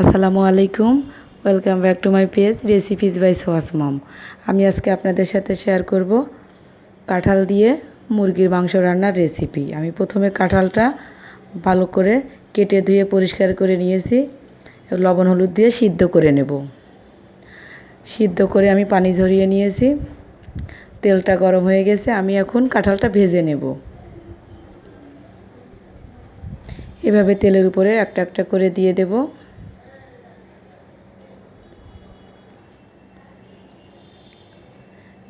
আসসালামু আলাইকুম। Welcome back to my page recipes by Swas mom আমি আজকে আপনাদের সাথে শেয়ার করব কাঁঠাল দিয়ে মুরগির মাংস রান্নার রেসিপি আমি প্রথমে কাঁঠালটা ভালো করে কেটে ধুয়ে পরিষ্কার করে নিয়েছি। লবণ হলুদ দিয়ে সিদ্ধ করে নেব। সিদ্ধ করে আমি পানি ঝরিয়ে নিয়েছি। তেলটা গরম হয়ে গেছে, আমি এখন কাঁঠালটা ভেজে নেব। এভাবে তেলের উপরে একটা একটা করে দিয়ে দেবো।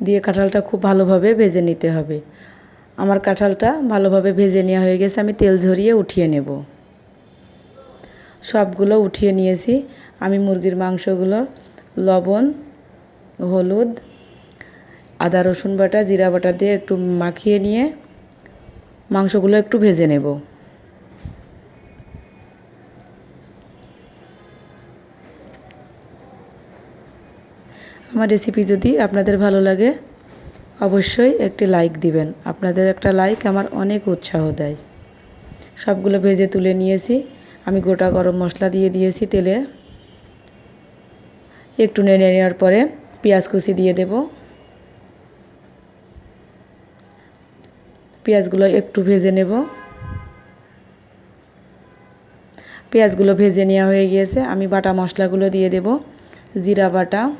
দিয়ে কাঁঠালটা খুব ভালোভাবে ভেজে নিতে হবে। আমার কাঁঠালটা ভালোভাবে ভেজে নেওয়া হয়ে গেছে, আমি তেল ঝরিয়ে উঠিয়ে নেব। সবগুলো উঠিয়ে নিয়েছি। আমি মুরগির মাংসগুলো, লবণ, হলুদ, আদা, রসুন বাটা, জিরা বাটা দিয়ে একটু মাখিয়ে নিয়ে মাংসগুলো একটু ভেজে নেব। আমার রেসিপি যদি আপনাদের ভালো লাগে, অবশ্যই একটি লাইক দিবেন। আপনাদের একটা লাইক আমার অনেক উৎসাহ দেয়। সবগুলো ভেজে তুলে নিয়েছি। আমি গোটা গরম মশলা দিয়ে দিয়েছি তেলে। একটু নেড়ে নেওয়ার পরে পেঁয়াজ কুচি দিয়ে দেব। পেঁয়াজগুলো একটু ভেজে নেব। পেঁয়াজগুলো ভেজে নেওয়া হয়ে গিয়েছে। আমি বাটা মশলাগুলো দিয়ে দেব। জিরা বাটা।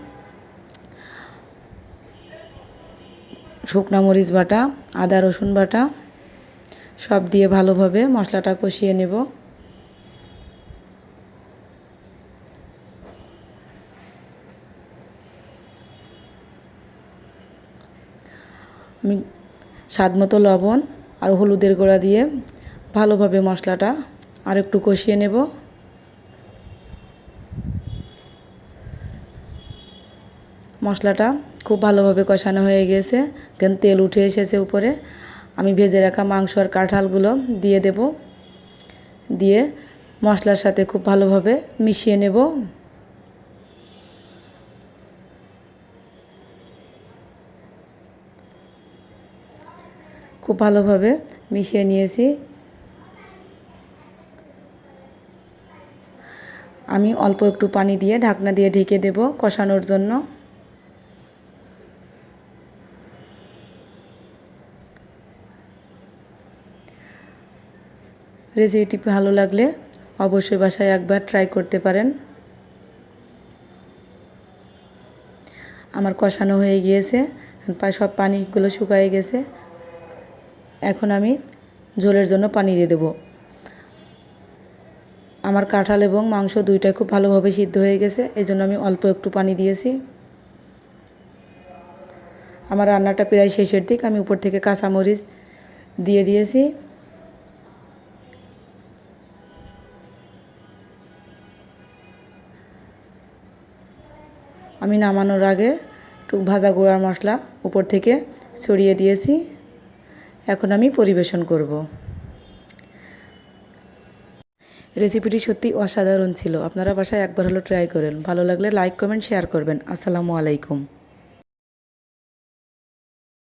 শুকনো মরিচ বাটা, আদা রসুন বাটা, সব দিয়ে ভালোভাবে মশলাটা কষিয়ে নেব। আমি স্বাদ মতো লবণ আর হলুদের গুঁড়া দিয়ে ভালোভাবে মশলাটা আর একটু কষিয়ে নেব। মশলাটা খুব ভালোভাবে কষানো হয়ে গেছে। কেন তেল উঠে এসেছে উপরে। আমি ভেজে রাখা মাংস আর কাঁঠালগুলো দিয়ে দেব। দিয়ে মশলার সাথে খুব ভালোভাবে মিশিয়ে নেব। খুব ভালোভাবে মিশিয়ে নিয়েছি। আমি অল্প একটু পানি দিয়ে ঢাকনা দিয়ে ঢেকে দেব কষানোর জন্য। রেসিপিটি ভালো লাগলে অবশ্যই বাসায় একবার ট্রাই করতে পারেন। আমার কষানো হয়ে গিয়েছে সব পানিগুলো শুকায়ে গেছে। এখন আমি ঝোলের জন্য পানি দিয়ে দেবো। আমার কাঁঠাল এবং মাংস দুইটাই খুব ভালোভাবে সিদ্ধ হয়ে গেছে এই জন্য আমি অল্প একটু পানি দিয়েছি। আমার রান্নাটা প্রায় শেষের দিক, আমি উপর থেকে কাঁচামরিচ দিয়ে দিয়েছি। আমি নামানোর আগে একটু ভাজা গুঁড়ার মশলা উপর থেকে ছড়িয়ে দিয়েছি। এখন আমি পরিবেশন করব। রেসিপিটি সত্যি অসাধারণ ছিল। আপনারা বাসায় একবার হলো ট্রাই করেন। ভালো লাগলে লাইক, কমেন্ট, শেয়ার করবেন। আসসালামু আলাইকুম।